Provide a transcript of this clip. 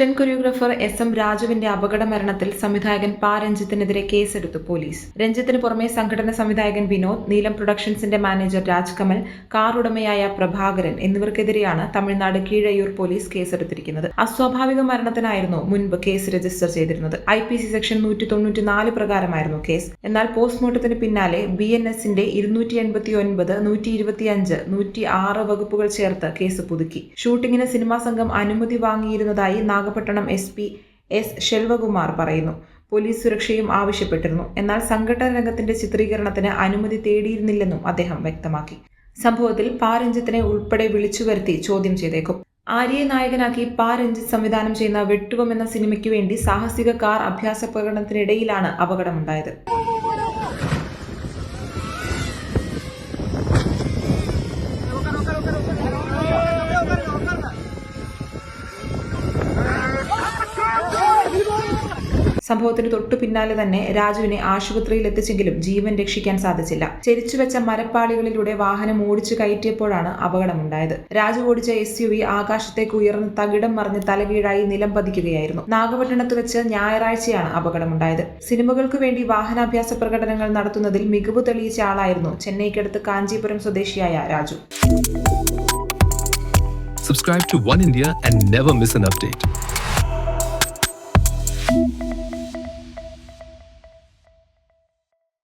Stun choreographer S M രാജുവിന്റെ അപകട മരണത്തിൽ സംവിധായകൻ പാ. രഞ്ജിത്തിനെതിരെ കേസെടുത്തു പോലീസ്. രഞ്ജിത്തിന് പുറമെ സംഘടന സംവിധായകൻ വിനോദ് നീലം പ്രൊഡക്ഷൻസിന്റെ മാനേജർ രാജ്കമൽ കാർ ഉടമയായ പ്രഭാകരൻ എന്നിവർക്കെതിരെയാണ് തമിഴ്നാട് കീഴയൂർ പോലീസ് കേസെടുത്തിരിക്കുന്നത്. അസ്വാഭാവിക മരണത്തിനായിരുന്നു മുൻപ് കേസ് രജിസ്റ്റർ ചെയ്തിരുന്നത്. ഐ. പി. സി. സെക്ഷൻ നൂറ്റി തൊണ്ണൂറ്റിനാല് പ്രകാരമായിരുന്നു കേസ്. എന്നാൽ പോസ്റ്റ്മോർട്ടത്തിന് പിന്നാലെ ബി. എൻ. എസിന്റെ ഇരുന്നൂറ്റി എൺപത്തി ഒൻപത് നൂറ്റി ഇരുപത്തിയഞ്ച് നൂറ്റി ആറ് വകുപ്പുകൾ ചേർത്ത് കേസ് പുതുക്കി. ഷൂട്ടിങ്ങിന് സിനിമാ സംഘം അനുമതി വാങ്ങിയിരുന്നതായി Nagapattinam S P S Selvakumar പറയുന്നു. പോലീസ് സുരക്ഷയും ആവശ്യപ്പെട്ടിരുന്നു. എന്നാൽ സംഘടന രംഗത്തിന്റെ ചിത്രീകരണത്തിന് അനുമതി തേടിയിരുന്നില്ലെന്നും അദ്ദേഹം വ്യക്തമാക്കി. സംഭവത്തിൽ പാരഞ്ജിത്തിനെ ഉൾപ്പെടെ വിളിച്ചു വരുത്തി ചോദ്യം ചെയ്തേക്കും. ആര്യയെ നായകനാക്കി പാ രഞ്ജിത്ത് സംവിധാനം ചെയ്യുന്ന വെട്ടുവം എന്ന സിനിമയ്ക്ക് വേണ്ടി സാഹസിക കാർ അഭ്യാസ പ്രകടനത്തിനിടയിലാണ് അപകടമുണ്ടായത്. സംഭവത്തിന് തൊട്ടു പിന്നാലെ തന്നെ രാജുവിനെ ആശുപത്രിയിൽ എത്തിച്ചെങ്കിലും ജീവൻ രക്ഷിക്കാൻ സാധിച്ചില്ല. ചെരിച്ചുവെച്ച മരപ്പാളികളിലൂടെ വാഹനം ഓടിച്ചു കയറ്റിയപ്പോഴാണ് അപകടമുണ്ടായത്. രാജു ഓടിച്ച എസ് യു വി ആകാശത്തേക്ക് ഉയർന്ന് തകിടം മറിഞ്ഞ് തലകീഴായി നിലം പതിക്കുകയായിരുന്നു. നാഗപട്ടണത്ത് വെച്ച് ഞായറാഴ്ചയാണ് അപകടമുണ്ടായത്. സിനിമകൾക്ക് വേണ്ടി വാഹനാഭ്യാസ പ്രകടനങ്ങൾ നടത്തുന്നതിൽ മികവ് തെളിയിച്ച ആളായിരുന്നു ചെന്നൈക്കടുത്ത് കാഞ്ചീപുരം സ്വദേശിയായ Raju. Subscribe to One India and never miss an update.